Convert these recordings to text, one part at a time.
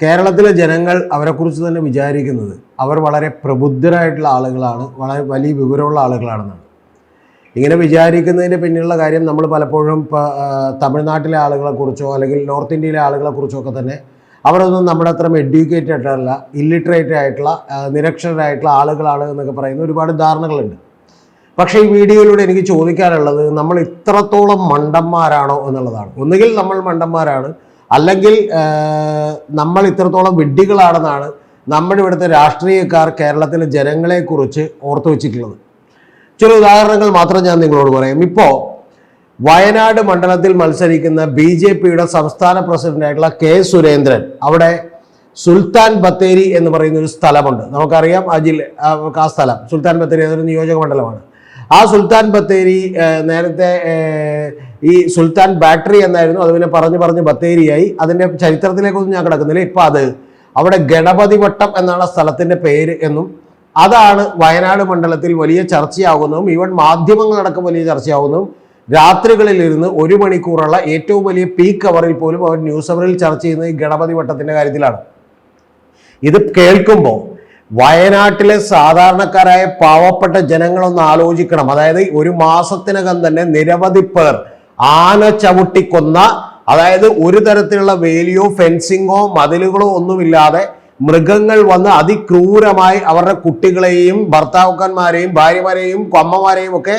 കേരളത്തിലെ ജനങ്ങൾ അവരെക്കുറിച്ച് തന്നെ വിചാരിക്കുന്നത് അവർ വളരെ പ്രബുദ്ധരായിട്ടുള്ള ആളുകളാണ് വളരെ വലിയ വിവരമുള്ള ആളുകളാണെന്നാണ്. ഇങ്ങനെ വിചാരിക്കുന്നതിന്റെ പിന്നിലുള്ള കാര്യം നമ്മൾ പലപ്പോഴും തമിഴ്നാട്ടിലെ ആളുകളെക്കുറിച്ചോ അല്ലെങ്കിൽ നോർത്ത് ഇന്ത്യയിലെ ആളുകളെക്കുറിച്ചോ ഒക്കെ തന്നെ അവരൊന്നും നമ്മുടെ അത്ര എഡ്യൂക്കേറ്റഡ് അല്ല ഇല്ലിറ്ററേറ്റ് ആയിട്ടുള്ള നിരക്ഷരായിട്ടുള്ള ആളുകളാണ് എന്നൊക്കെ പറയുന്ന ഒരുപാട് ധാരണകളുണ്ട്. പക്ഷേ ഈ വീഡിയോയിലൂടെ എനിക്ക് ചോദിക്കാനുള്ളത് നമ്മൾ ഇത്രത്തോളം മണ്ടന്മാരാണോ എന്നുള്ളതാണ്. ഒന്നുകിൽ നമ്മൾ മണ്ടന്മാരാണ് അല്ലെങ്കിൽ നമ്മൾ ഇത്രത്തോളം വിഡ്ഢികളാണെന്നാണ് നമ്മുടെ ഇവിടുത്തെ രാഷ്ട്രീയക്കാർ കേരളത്തിലെ ജനങ്ങളെക്കുറിച്ച് ഓർത്തു വെച്ചിട്ടുള്ളത്. ചില ഉദാഹരണങ്ങൾ മാത്രം ഞാൻ നിങ്ങളോട് പറയാം. ഇപ്പോൾ വയനാട് മണ്ഡലത്തിൽ മത്സരിക്കുന്ന ബി ജെ പിയുടെ സംസ്ഥാന പ്രസിഡന്റായിട്ടുള്ള കെ സുരേന്ദ്രൻ അവിടെ സുൽത്താൻ ബത്തേരി എന്ന് പറയുന്ന ഒരു സ്ഥലമുണ്ട്. നമുക്കറിയാം ആ ജില്ല ആ സ്ഥലം. സുൽത്താൻ ബത്തേരി അതൊരു നിയോജക മണ്ഡലമാണ്. ആ സുൽത്താൻ ബത്തേരി നേരത്തെ ഈ സുൽത്താൻ ബാറ്ററി എന്നായിരുന്നു അത് പിന്നെ പറഞ്ഞു പറഞ്ഞ് ബത്തേരിയായി. അതിന്റെ ചരിത്രത്തിലേക്കൊന്നും ഞാൻ കിടക്കുന്നില്ല. ഇപ്പം അത് അവിടെ ഗണപതി വട്ടം എന്നുള്ള സ്ഥലത്തിന്റെ പേര് എന്നും അതാണ് വയനാട് മണ്ഡലത്തിൽ വലിയ ചർച്ചയാകുന്നതും ഈവൻ മാധ്യമങ്ങളടക്കം വലിയ ചർച്ചയാകുന്നതും രാത്രികളിൽ ഇരുന്ന് ഒരു മണിക്കൂറുള്ള ഏറ്റവും വലിയ പീക്ക് അവറിൽ പോലും അവർ ന്യൂസ് അവറിൽ ചർച്ച ചെയ്യുന്നത് ഈ ഗണപതി വട്ടത്തിന്റെ കാര്യത്തിലാണ്. ഇത് കേൾക്കുമ്പോൾ വയനാട്ടിലെ സാധാരണക്കാരായ പാവപ്പെട്ട ജനങ്ങളൊന്ന് ആലോചിക്കണം. അതായത് ഒരു മാസത്തിനകം തന്നെ നിരവധി പേർ ആന ചവിട്ടിക്കൊന്ന അതായത് ഒരു തരത്തിലുള്ള വേലിയോ ഫെൻസിങ്ങോ മതിലുകളോ ഒന്നുമില്ലാതെ മൃഗങ്ങൾ വന്ന് അതിക്രൂരമായി അവരുടെ കുട്ടികളെയും ഭർത്താക്കന്മാരെയും ഭാര്യമാരെയും കൊമ്മമാരെയും ഒക്കെ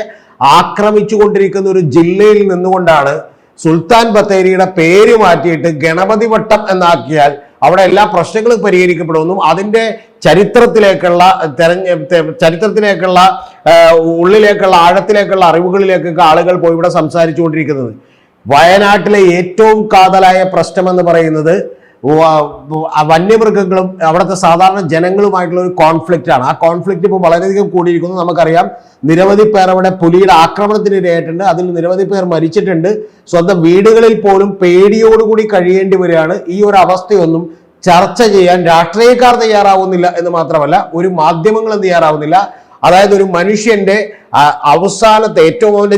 ആക്രമിച്ചു കൊണ്ടിരിക്കുന്ന ഒരു ജില്ലയിൽ നിന്നുകൊണ്ടാണ് സുൽത്താൻ ബത്തേരിയുടെ പേര് മാറ്റിയിട്ട് ഗണപതി വട്ടം എന്നാക്കിയാൽ അവിടെ എല്ലാ പ്രശ്നങ്ങളും പരിഹരിക്കപ്പെടുമെന്നും അതിന്റെ ചരിത്രത്തിലേക്കുള്ള തെരഞ്ഞ ചരിത്രത്തിലേക്കുള്ള ഉള്ളിലേക്കുള്ള ആഴത്തിലേക്കുള്ള അറിവുകളിലേക്കൊക്കെ ആളുകൾ പോയി ഇവിടെ സംസാരിച്ചുകൊണ്ടിരിക്കുന്നത്. വയനാട്ടിലെ ഏറ്റവും കാതലായ പ്രശ്നമെന്ന് പറയുന്നത് വന്യമൃഗങ്ങളും അവിടുത്തെ സാധാരണ ജനങ്ങളുമായിട്ടുള്ള ഒരു കോൺഫ്ലിക്റ്റ് ആണ്. ആ കോൺഫ്ലിക്റ്റ് ഇപ്പോൾ വളരെയധികം കൂടിയിരിക്കുന്നു. നമുക്കറിയാം നിരവധി പേർ അവിടെ പുലിയുടെ ആക്രമണത്തിന് ഇരയായിട്ടുണ്ട്. അതിൽ നിരവധി പേർ മരിച്ചിട്ടുണ്ട്. സ്വന്തം വീടുകളിൽ പോലും പേടിയോടുകൂടി കഴിയേണ്ടി വരികയാണ്. ഈ ഒരു അവസ്ഥയൊന്നും ചർച്ച ചെയ്യാൻ രാഷ്ട്രീയക്കാർ തയ്യാറാവുന്നില്ല എന്ന് മാത്രമല്ല ഒരു മാധ്യമങ്ങളും തയ്യാറാവുന്നില്ല. അതായത് ഒരു മനുഷ്യന്റെ അവസാനത്തെ ഏറ്റവും അവന്റെ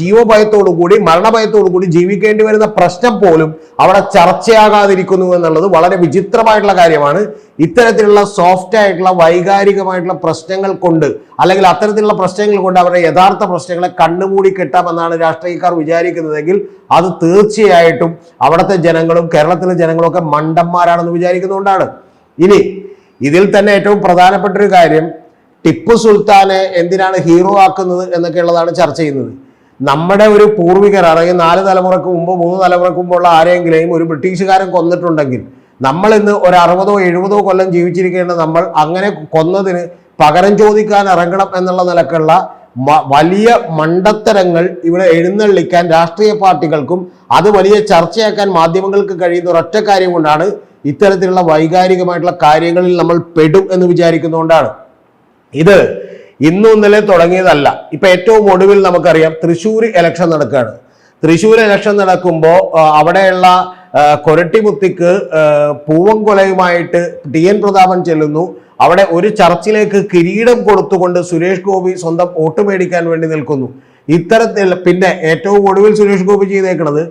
ജീവഭയത്തോടു കൂടി മരണഭയത്തോടു കൂടി ജീവിക്കേണ്ടി വരുന്ന പ്രശ്നം പോലും അവിടെ ചർച്ചയാകാതിരിക്കുന്നു എന്നുള്ളത് വളരെ വിചിത്രമായിട്ടുള്ള കാര്യമാണ്. ഇത്തരത്തിലുള്ള സോഫ്റ്റ് ആയിട്ടുള്ള വൈകാരികമായിട്ടുള്ള പ്രശ്നങ്ങൾ കൊണ്ട് അല്ലെങ്കിൽ അത്തരത്തിലുള്ള പ്രശ്നങ്ങൾ കൊണ്ട് അവരുടെ യഥാർത്ഥ പ്രശ്നങ്ങളെ കണ്ണുമൂടി കെട്ടാമെന്നാണ് രാഷ്ട്രീയക്കാർ വിചാരിക്കുന്നതെങ്കിൽ അത് തീർച്ചയായിട്ടും അവിടുത്തെ ജനങ്ങളും കേരളത്തിലെ ജനങ്ങളും ഒക്കെ മണ്ടന്മാരാണെന്ന് വിചാരിക്കുന്നതുകൊണ്ടാണ്. ഇനി ഇതിൽ തന്നെ ഏറ്റവും പ്രധാനപ്പെട്ട ഒരു കാര്യം ടിപ്പു സുൽത്താനെ എന്തിനാണ് ഹീറോ ആക്കുന്നത് എന്നൊക്കെയുള്ളതാണ് ചർച്ച ചെയ്യുന്നത്. നമ്മുടെ ഒരു പൂർവികർ അല്ലെങ്കിൽ നാല് തലമുറയ്ക്ക് മുമ്പ് മൂന്ന് തലമുറയ്ക്ക് മുമ്പുള്ള ആരെങ്കിലും ഒരു ബ്രിട്ടീഷുകാരൻ കൊന്നിട്ടുണ്ടെങ്കിൽ നമ്മൾ ഇന്ന് ഒരു അറുപതോ എഴുപതോ കൊല്ലം ജീവിച്ചിരിക്കേണ്ട നമ്മൾ അങ്ങനെ കൊന്നതിന് പകരം ചോദിക്കാൻ ഇറങ്ങണം എന്നുള്ള നിലക്കുള്ള വലിയ മണ്ടത്തരങ്ങൾ ഇവിടെ എഴുന്നള്ളിക്കാൻ രാഷ്ട്രീയ പാർട്ടികൾക്കും അത് വലിയ ചർച്ചയാക്കാൻ മാധ്യമങ്ങൾക്ക് കഴിയുന്ന ഒരൊറ്റ കാര്യം കൊണ്ടാണ് ഇത്തരത്തിലുള്ള വൈകാരികമായിട്ടുള്ള കാര്യങ്ങളിൽ നമ്മൾ പെടും എന്ന് വിചാരിക്കുന്നതുകൊണ്ടാണ്. ഇത് ഇന്നും ഇന്നലെ തുടങ്ങിയതല്ല. ഇപ്പൊ ഏറ്റവും ഒടുവിൽ നമുക്കറിയാം തൃശ്ശൂർ ഇലക്ഷൻ നടക്കുകയാണ്. തൃശ്ശൂർ ഇലക്ഷൻ നടക്കുമ്പോൾ അവിടെയുള്ള കൊരട്ടിമുത്തിക്ക് പൂവൻകൊലയുമായിട്ട് ടി എൻ പ്രതാപൻ ചെല്ലുന്നു. അവിടെ ഒരു ചർച്ചിലേക്ക് കിരീടം കൊടുത്തുകൊണ്ട് സുരേഷ് ഗോപി സ്വന്തം വോട്ട് മേടിക്കാൻ വേണ്ടി നിൽക്കുന്നു. ഇത്തരത്തിൽ പിന്നെ ഏറ്റവും ഒടുവിൽ സുരേഷ് ഗോപി ചെയ്തേക്കുന്നത്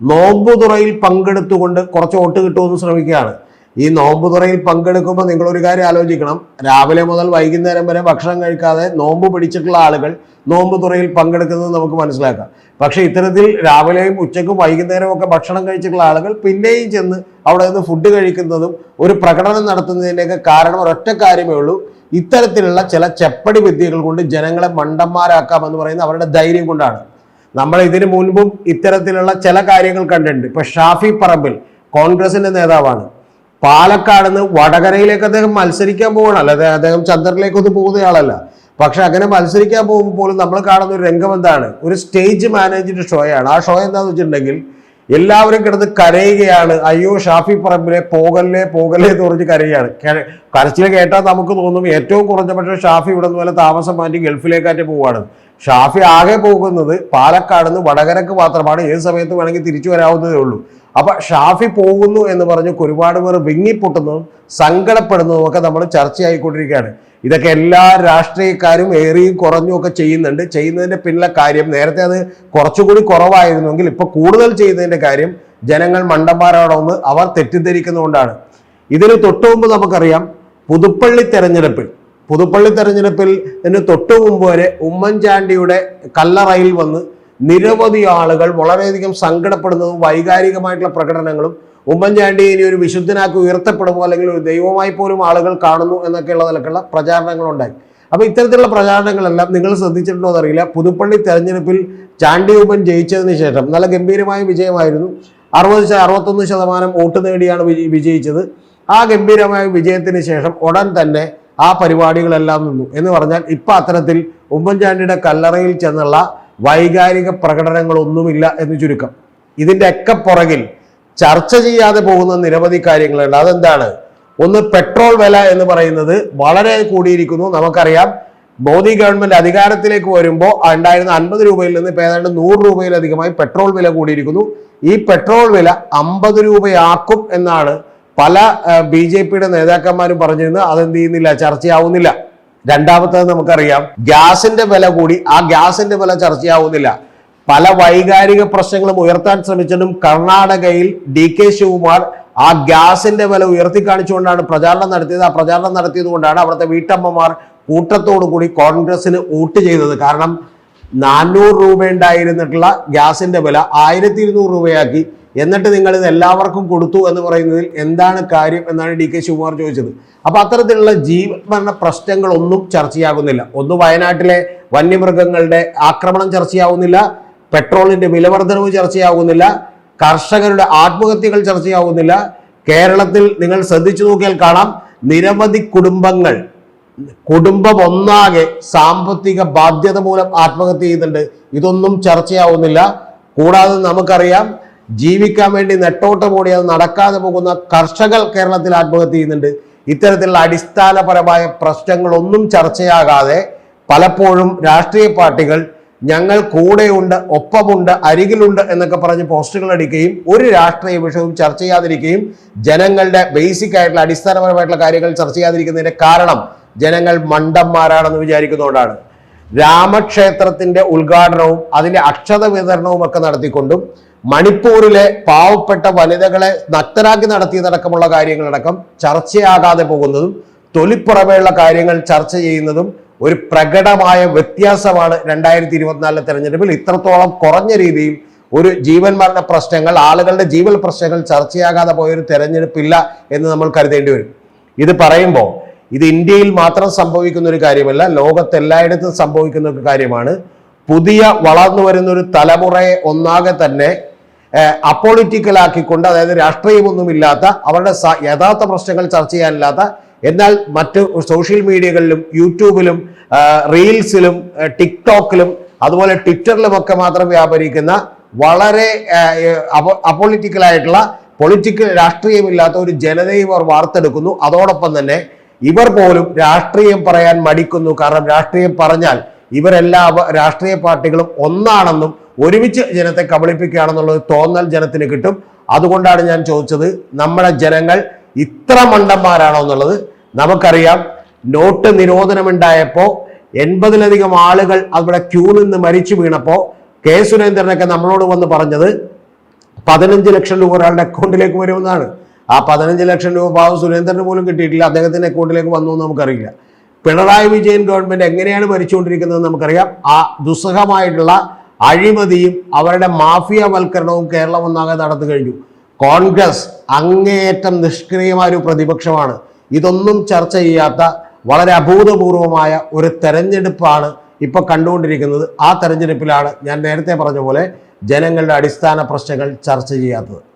നോമ്പുതുറയിൽ പങ്കെടുത്തുകൊണ്ട് കുറച്ച് വോട്ട് കിട്ടുമെന്ന് ശ്രമിക്കുകയാണ്. ഈ നോമ്പ് തുറയിൽ പങ്കെടുക്കുമ്പോൾ നിങ്ങൾ ഒരു കാര്യം ആലോചിക്കണം. രാവിലെ മുതൽ വൈകുന്നേരം വരെ ഭക്ഷണം കഴിക്കാതെ നോമ്പ് പിടിച്ചിട്ടുള്ള ആളുകൾ നോമ്പ് തുറയിൽ പങ്കെടുക്കുന്നത് നമുക്ക് മനസ്സിലാക്കാം. പക്ഷെ ഇത്തരത്തിൽ രാവിലെയും ഉച്ചയ്ക്കും വൈകുന്നേരവും ഒക്കെ ഭക്ഷണം കഴിച്ചിട്ടുള്ള ആളുകൾ പിന്നെയും ചെന്ന് അവിടെ നിന്ന് ഫുഡ് കഴിക്കുന്നതും ഒരു പ്രകടനം നടത്തുന്നതിന്റെയൊക്കെ കാരണം ഒരൊറ്റ കാര്യമേ ഉള്ളൂ. ഇത്തരത്തിലുള്ള ചില ചെപ്പടി വിദ്യകൾ കൊണ്ട് ജനങ്ങളെ മണ്ടന്മാരാക്കാമെന്ന് പറയുന്ന അവരുടെ ധൈര്യം കൊണ്ടാണ്. നമ്മൾ ഇതിനു മുൻപും ഇത്തരത്തിലുള്ള ചില കാര്യങ്ങൾ കണ്ടിട്ടുണ്ട്. ഇപ്പൊ ഷാഫി പറമ്പിൽ കോൺഗ്രസിന്റെ നേതാവാണ്. പാലക്കാട് നിന്ന് വടകരയിലേക്ക് അദ്ദേഹം മത്സരിക്കാൻ പോകണം അല്ലാതെ അദ്ദേഹം ചന്ദ്രനിലേക്കൊന്നും പോകുന്നയാളല്ല. പക്ഷെ അങ്ങനെ മത്സരിക്കാൻ പോകുമ്പോൾ പോലും നമ്മൾ കാണുന്ന ഒരു രംഗം എന്താണ്? ഒരു സ്റ്റേജ് മാനേജ്ഡ് ഷോയാണ് ആ ഷോ എന്താന്ന് വെച്ചിട്ടുണ്ടെങ്കിൽ എല്ലാവരും കിടന്ന് കരയുകയാണ്. അയ്യോ ഷാഫി പറമ്പിലെ പോകല്ലേ പോകല്ലേ എന്ന് പറഞ്ഞ് കരയുകയാണ്. കരച്ചിൽ കേട്ടാൽ നമുക്ക് തോന്നും ഏറ്റവും കുറഞ്ഞ പക്ഷേ ഷാഫി ഇവിടെ നിന്ന് പോലെ താമസം മാറ്റി ഗൾഫിലേക്കാറ്റ് പോവുകയാണ്. ഷാഫി ആകെ പോകുന്നത് പാലക്കാട് നിന്ന് വടകരക്ക് മാത്രമാണ്. ഏത് സമയത്ത് വേണമെങ്കിൽ തിരിച്ചു വരാവുന്നതേ ഉള്ളൂ. അപ്പൊ ഷാഫി പോകുന്നു എന്ന് പറഞ്ഞ് ഒരുപാട് പേർ വിങ്ങിപ്പൊട്ടുന്നതും സങ്കടപ്പെടുന്നതും ഒക്കെ നമ്മൾ ചർച്ചയായിക്കൊണ്ടിരിക്കുകയാണ്. ഇതൊക്കെ എല്ലാ രാഷ്ട്രീയക്കാരും ഏറിയും കുറഞ്ഞും ഒക്കെ ചെയ്യുന്നുണ്ട്. ചെയ്യുന്നതിന്റെ പിന്നിലെ കാര്യം നേരത്തെ അത് കുറച്ചുകൂടി കുറവായിരുന്നെങ്കിൽ ഇപ്പൊ കൂടുതൽ ചെയ്യുന്നതിന്റെ കാര്യം ജനങ്ങൾ മണ്ടന്മാരാണോന്ന് അവർ തെറ്റിദ്ധരിക്കുന്നതുകൊണ്ടാണ്. ഇതിന് തൊട്ടു മുമ്പ് നമുക്കറിയാം പുതുപ്പള്ളി തെരഞ്ഞെടുപ്പിൽ പുതുപ്പള്ളി തെരഞ്ഞെടുപ്പിൽ ഇതിന് തൊട്ടു മുമ്പ് വരെ ഉമ്മൻചാണ്ടിയുടെ കല്ലറയിൽ വന്ന് നിരവധി ആളുകൾ വളരെയധികം സങ്കടപ്പെടുന്നതും വൈകാരികമായിട്ടുള്ള പ്രകടനങ്ങളും ഉമ്മൻചാണ്ടി ഇനി ഒരു വിശുദ്ധനാക്കി ഉയർത്തപ്പെടുമോ അല്ലെങ്കിൽ ഒരു ദൈവമായി പോലും ആളുകൾ കാണുന്നു എന്നൊക്കെയുള്ള നിലക്കുള്ള പ്രചാരണങ്ങളുണ്ടായി. അപ്പോൾ ഇത്തരത്തിലുള്ള പ്രചാരണങ്ങളെല്ലാം നിങ്ങൾ ശ്രദ്ധിച്ചിട്ടുണ്ടോ എന്നറിയില്ല. പുതുപ്പള്ളി തെരഞ്ഞെടുപ്പിൽ ചാണ്ടി ഉമ്മൻ ജയിച്ചതിന് ശേഷം നല്ല ഗംഭീരമായ വിജയമായിരുന്നു. അറുപത് അറുപത്തൊന്ന് ശതമാനം വോട്ട് നേടിയാണ് വിജയി- വിജയിച്ചത്. ആ ഗംഭീരമായ വിജയത്തിന് ശേഷം ഉടൻ തന്നെ ആ പരിപാടികളെല്ലാം നിന്നു എന്ന് പറഞ്ഞാൽ ഇപ്പൊ അത്തരത്തിൽ ഉമ്മൻചാണ്ടിയുടെ കല്ലറയിൽ ചെന്നുള്ള വൈകാരിക പ്രകടനങ്ങളൊന്നുമില്ല എന്ന് ചുരുക്കം. ഇതിന്റെ ഒക്കെ പുറകിൽ ചർച്ച ചെയ്യാതെ പോകുന്ന നിരവധി കാര്യങ്ങളുണ്ട്. അതെന്താണ്? ഒന്ന് പെട്രോൾ വില എന്ന് പറയുന്നത് വളരെ കൂടിയിരിക്കുന്നു. നമുക്കറിയാം മോദി ഗവൺമെന്റ് അധികാരത്തിലേക്ക് വരുമ്പോൾ ഉണ്ടായിരുന്ന അൻപത് രൂപയിൽ നിന്ന് ഇപ്പൊ ഏതാണ്ട് നൂറ് രൂപയിലധികമായി പെട്രോൾ വില കൂടിയിരിക്കുന്നു. ഈ പെട്രോൾ വില അമ്പത് രൂപയാക്കും എന്നാണ് പല ബി ജെ പിയുടെ നേതാക്കന്മാരും പറഞ്ഞിരുന്നത്. അതെന്ത് ചെയ്യുന്നില്ല ചർച്ചയാവുന്നില്ല. രണ്ടാമത്തത് നമുക്കറിയാം ഗ്യാസിന്റെ വില കൂടി ആ ഗ്യാസിന്റെ വില ചർച്ചയാവുന്നില്ല. പല വൈകാരിക പ്രശ്നങ്ങളും ഉയർത്താൻ ശ്രമിച്ചിട്ടും കർണാടകയിൽ ഡി കെ ശിവകുമാർ ആ ഗ്യാസിന്റെ വില ഉയർത്തി കാണിച്ചുകൊണ്ടാണ് പ്രചാരണം നടത്തിയത്. ആ പ്രചാരണം നടത്തിയത് കൊണ്ടാണ് അവിടുത്തെ വീട്ടമ്മമാർ കൂട്ടത്തോടു കൂടി കോൺഗ്രസിന് വോട്ട് ചെയ്തത്. കാരണം നാനൂറ് രൂപ ഉണ്ടായിരുന്നിട്ടുള്ള ഗ്യാസിന്റെ വില ആയിരത്തി ഇരുന്നൂറ് രൂപയാക്കി. എന്നിട്ട് നിങ്ങൾ ഇത് എല്ലാവർക്കും കൊടുത്തു എന്ന് പറയുന്നതിൽ എന്താണ് കാര്യം എന്നാണ് ഡി കെ ശിവകുമാർ ചോദിച്ചത്. അപ്പൊ അത്തരത്തിലുള്ള ജീവന പ്രശ്നങ്ങളൊന്നും ചർച്ചയാകുന്നില്ല. ഒന്ന് വയനാട്ടിലെ വന്യമൃഗങ്ങളുടെ ആക്രമണം ചർച്ചയാവുന്നില്ല. പെട്രോളിന്റെ വിലവർദ്ധനവ് ചർച്ചയാകുന്നില്ല കർഷകരുടെ ആത്മഹത്യകൾ ചർച്ചയാകുന്നില്ല കേരളത്തിൽ നിങ്ങൾ ശ്രദ്ധിച്ചു നോക്കിയാൽ കാണാം. നിരവധി കുടുംബങ്ങൾ കുടുംബം ഒന്നാകെ സാമ്പത്തിക ബാധ്യത മൂലം ആത്മഹത്യ ചെയ്യുന്നുണ്ട്. ഇതൊന്നും ചർച്ചയാവുന്നില്ല. കൂടാതെ നമുക്കറിയാം ജീവിക്കാൻ വേണ്ടി നെട്ടോട്ടമോടി അത് നടക്കാതെ പോകുന്ന കർഷകർ കേരളത്തിൽ ആത്മഹത്യ ചെയ്യുന്നുണ്ട്. ഇത്തരത്തിലുള്ള അടിസ്ഥാനപരമായ പ്രശ്നങ്ങളൊന്നും ചർച്ചയാകാതെ പലപ്പോഴും രാഷ്ട്രീയ പാർട്ടികൾ ഞങ്ങൾ കൂടെയുണ്ട് ഒപ്പമുണ്ട് അരികിലുണ്ട് എന്നൊക്കെ പറഞ്ഞ് പോസ്റ്റുകൾ അടിക്കുകയും ഒരു രാഷ്ട്രീയ വിഷയവും ചർച്ച ചെയ്യാതിരിക്കുകയും ജനങ്ങളുടെ ബേസിക് ആയിട്ടുള്ള അടിസ്ഥാനപരമായിട്ടുള്ള കാര്യങ്ങൾ ചർച്ച ചെയ്യാതിരിക്കുന്നതിന്റെ കാരണം ജനങ്ങൾ മണ്ടന്മാരാണെന്ന് വിചാരിക്കുന്നതുകൊണ്ടാണ്. രാമക്ഷേത്രത്തിന്റെ ഉദ്ഘാടനവും അതിന്റെ അക്ഷത വിതരണവും ഒക്കെ നടത്തിക്കൊണ്ടും മണിപ്പൂരിലെ പാവപ്പെട്ട വനിതകളെ നഗ്നരാക്കി നടത്തിയതടക്കമുള്ള കാര്യങ്ങളടക്കം ചർച്ചയാകാതെ പോകുന്നതും തൊലിപ്പുറമേയുള്ള കാര്യങ്ങൾ ചർച്ച ചെയ്യുന്നതും ഒരു പ്രകടമായ വ്യത്യാസമാണ് രണ്ടായിരത്തി ഇരുപത്തിനാലിലെ തെരഞ്ഞെടുപ്പിൽ ഇത്രത്തോളം കുറഞ്ഞ രീതിയിൽ ഒരു ജീവൻ മരണ പ്രശ്നങ്ങൾ ആളുകളുടെ ജീവൽ പ്രശ്നങ്ങൾ ചർച്ചയാകാതെ പോയൊരു തെരഞ്ഞെടുപ്പില്ല എന്ന് നമ്മൾ കരുതേണ്ടി വരും. ഇത് പറയുമ്പോൾ ഇത് ഇന്ത്യയിൽ മാത്രം സംഭവിക്കുന്ന ഒരു കാര്യമല്ല ലോകത്തെല്ലായിടത്തും സംഭവിക്കുന്ന ഒരു കാര്യമാണ്. പുതിയ വളർന്നു വരുന്ന ഒരു തലമുറയെ ഒന്നാകെ തന്നെ അപ്പോളിറ്റിക്കൽ ആക്കിക്കൊണ്ട് അതായത് രാഷ്ട്രീയമൊന്നുമില്ലാത്ത അവരുടെ യഥാർത്ഥ പ്രശ്നങ്ങൾ ചർച്ച ചെയ്യാനില്ലാത്ത എന്നാൽ മറ്റ് സോഷ്യൽ മീഡിയകളിലും യൂട്യൂബിലും റീൽസിലും ടിക്ടോക്കിലും അതുപോലെ ട്വിറ്ററിലും ഒക്കെ മാത്രം വ്യാപരിക്കുന്ന വളരെ അപ്പൊളിറ്റിക്കൽ ആയിട്ടുള്ള പൊളിറ്റിക്കൽ രാഷ്ട്രീയമില്ലാത്ത ഒരു ജനതയെ അവർ വാർത്തെടുക്കുന്നു. അതോടൊപ്പം തന്നെ ഇവർ പോലും രാഷ്ട്രീയം പറയാൻ മടിക്കുന്നു. കാരണം രാഷ്ട്രീയം പറഞ്ഞാൽ ഇവരെല്ലാ രാഷ്ട്രീയ പാർട്ടികളും ഒന്നാണെന്നും ഒരുമിച്ച് ജനത്തെ കബളിപ്പിക്കുകയാണെന്നുള്ള ഒരു തോന്നൽ ജനത്തിന് കിട്ടും. അതുകൊണ്ടാണ് ഞാൻ ചോദിച്ചത് നമ്മുടെ ജനങ്ങൾ ഇത്ര മണ്ടന്മാരാണോ എന്നുള്ളത് നമുക്കറിയാം. നോട്ട് നിരോധനമുണ്ടായപ്പോൾ എൺപതിലധികം ആളുകൾ അവിടെ ക്യൂ നിന്ന് മരിച്ചു വീണപ്പോൾ കെ സുരേന്ദ്രനൊക്കെ നമ്മളോട് വന്ന് പറഞ്ഞത് പതിനഞ്ച് ലക്ഷം രൂപ ഒരാളുടെ അക്കൗണ്ടിലേക്ക് വരുമെന്നാണ്. ആ പതിനഞ്ച് ലക്ഷം രൂപ പാവം സുരേന്ദ്രന് പോലും കിട്ടിയിട്ടില്ല. അദ്ദേഹത്തിന്റെ അക്കൗണ്ടിലേക്ക് വന്നു എന്ന് നമുക്കറിയില്ല. പിണറായി വിജയൻ ഗവൺമെന്റ് എങ്ങനെയാണ് ഭരിച്ചുകൊണ്ടിരിക്കുന്നത് നമുക്കറിയാം. ആ ദുസ്സഹമായിട്ടുള്ള അഴിമതിയും അവരുടെ മാഫിയവൽക്കരണവും കേരളം ഒന്നാകെ നടന്നു കഴിഞ്ഞു. കോൺഗ്രസ് അങ്ങേയറ്റം നിഷ്ക്രിയമായ ഒരു പ്രതിപക്ഷമാണ്. ഇതൊന്നും ചർച്ച ചെയ്യാത്ത വളരെ അഭൂതപൂർവമായ ഒരു തെരഞ്ഞെടുപ്പാണ് ഇപ്പൊ കണ്ടുകൊണ്ടിരിക്കുന്നത്. ആ തെരഞ്ഞെടുപ്പിലാണ് ഞാൻ നേരത്തെ പറഞ്ഞ പോലെ ജനങ്ങളുടെ അടിസ്ഥാന പ്രശ്നങ്ങൾ ചർച്ച ചെയ്യാത്തത്.